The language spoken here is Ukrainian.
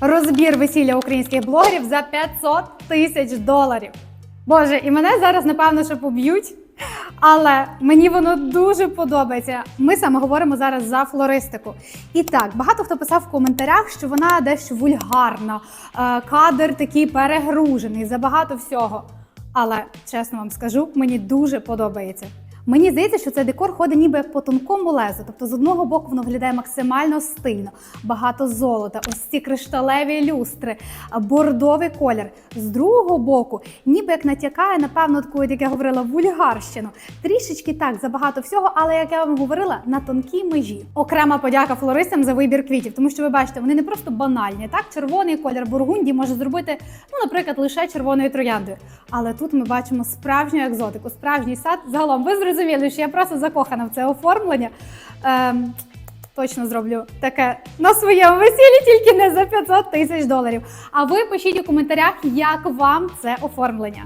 Розбір весілля українських блогерів за 500 тисяч доларів. Боже, і мене зараз напевно що поб'ють. Але мені воно дуже подобається. Ми саме говоримо зараз за флористику. І так, багато хто писав в коментарях, що вона дещо вульгарна, е, кадр такий перегружений, забагато всього. Але чесно вам скажу, мені дуже подобається. Мені здається, що цей декор ходить ніби по тонкому лезу. Тобто, з одного боку воно виглядає максимально стильно, багато золота, ось ці кришталеві люстри, бордовий колір. З другого боку, ніби як натякає, напевно, таку, як я говорила, вульгарщину. Трішечки так забагато всього, але як я вам говорила, на тонкій межі. Окрема подяка флористам за вибір квітів, тому що ви бачите, вони не просто банальні. Так, червоний колір бургунді може зробити, ну, наприклад, лише червоною трояндою. Але тут ми бачимо справжню екзотику, справжній сад. Загалом ви зрозуміли, що я просто закохана в це оформлення. Ем, точно зроблю таке на своєму весіллі, тільки не за 500 тисяч доларів. А ви пишіть у коментарях, як вам це оформлення.